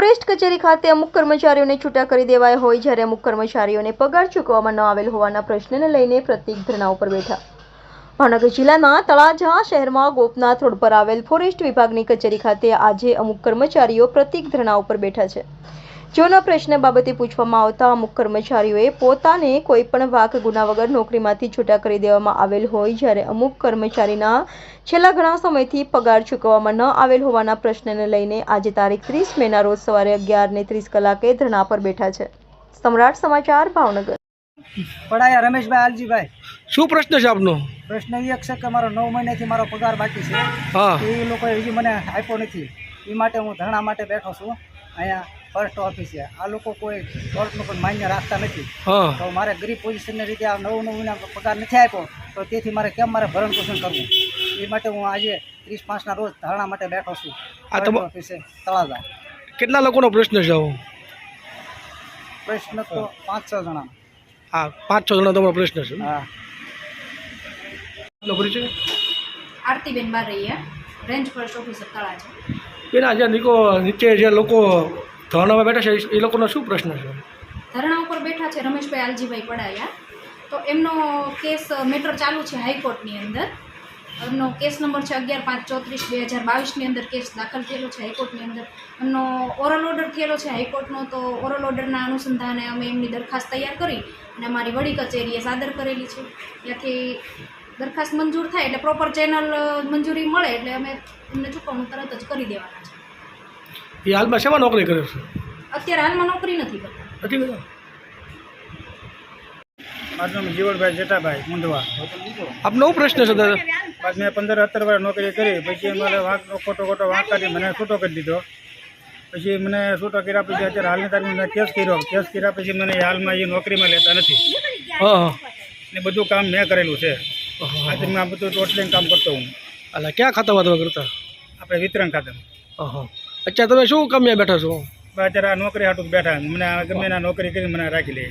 Forest કચેરી ખાતે અમુક કર્મચારીઓને છૂટા કરી દેવાયા હોય જ્યારે અમુક કર્મચારીઓને પગાર ચૂકવવામાં ન આવેલ હોવાના પ્રશ્નને લઈને પ્રતિક ધરણા ઉપર બેઠા. ભાવનગર જિલ્લાના તળાજા શહેરમાં ગોપનાથ રોડ પર આવેલ ફોરેસ્ટ વિભાગની કચેરી ખાતે આજે અમુક કર્મચારીઓ પ્રતિક ધરણા ઉપર બેઠા છે. જેઓના પ્રશ્ન બાબતે પૂછવામાં આવતા અમુક કર્મચારીઓએ પોતાને કોઈ પણ વાક ગુના વગર નોકરીમાંથી છૂટા કરી દેવામાં આવેલ હોય જ્યારે અમુક કર્મચારીના છેલ્લા ઘણા સમયથી પગાર ચૂકવવામાં ન આવેલ હોવાના પ્રશ્નને લઈને આજે તારીખ ત્રીસ મેના રોજ સવારે અગિયાર ને ત્રીસ કલાકે ધરણા પર બેઠા છે. સમ્રાટ સમાચાર ભાવનગર. પડાયા રમેશભાઈ આલજીભાઈ. શું પ્રશ્ન છે આપનો? પ્રશ્ન એ છે કે મારો નવ મહિનાથી મારો પગાર બાકી છે. એ લોકોએ હજી મને આપ્યો નથી. એ માટે હું ધરણા માટે બેઠો છું. અહીંયા ફર્સ્ટ ઓફિસે આ લોકો કોઈ કોર્ટનું પણ માન્ય રાખતા નથી. તો મારે ગરીબ પોઝિશનને રીતે આ નવું નવું પગાર નથી આપ્યો તો તેથી મારે કેમ મારે ભરણ પોષણ કરવું? એ માટે હું આજે ત્રીસ પાંચના રોજ ધરણા માટે બેઠો છું. ઓફિસે તળાજા. કેટલા લોકોનો પ્રશ્ન છે હું પ્રશ્ન તો પાંચ છ જણા. હા પાંચ છ જણા તમારો પ્રશ્ન છે. હા. પરિચય? Aartiben Baraiya range forest officer Talaja. બેન આજે નીકો નીચે જે લોકો ધરણામાં બેઠા છે, એ લોકોનો શું પ્રશ્ન છે? ધરણા ઉપર બેઠા છે રમેશભાઈ આલજીભાઈ પડાયા. તો એમનો કેસ મેટર ચાલુ છે હાઈકોર્ટની અંદર. એમનો કેસ નંબર છે અગિયાર પાંચ ચોત્રીસ બે હજાર બાવીસની અંદર કેસ દાખલ થયેલો છે હાઈકોર્ટની અંદર. એમનો ઓરલ ઓર્ડર થયેલો છે હાઈકોર્ટનો, તો ઓરલ ઓર્ડરના અનુસંધાને અમે એમની દરખાસ્ત તૈયાર કરી અને અમારી વડી કચેરીએ સાદર કરેલી છે. ત્યાંથી દરખાસ્ત મંજૂર થાય એટલે પ્રોપર ચેનલ મંજૂરી મળે એટલે અમે એમને ચૂકવણું તરત જ કરી દેવાના છે. એ હાલમાં શેમાં નોકરી કરે છે? અત્યારે હાલમાં નોકરી નથી કરતા. નથી કરતા? મારું નામ જીવણભાઈ જેઠાભાઈ મુંડવા. આપનો શું પ્રશ્ન છે દાદા? બાદ મેં પંદર સત્તર વાર નોકરી કરી પછી મારે વાંક ખોટો ખોટો વાંક કાઢી મને છૂટો કરી દીધો. પછી મને છૂટો કર્યા પછી અત્યારે હાલની તારીખ મેં કેસ કર્યો. કેસ કર્યા પછી મને હાલમાં એ નોકરીમાં લેતા નથી. હા હા. ને બધું કામ મેં કરેલું છે. આજે મેં આ બધું ટોટલિંગ કામ કરતો હું. અલા ક્યાં ખાતામાં તમે કરતા? આપણે વિતરણ ખાતે અચ્છા તમે શું કમ્યા બેઠા છો? અત્યારે આ નોકરી હાટું બેઠા. મને ગમે નોકરી કરીને મને રાખી લે.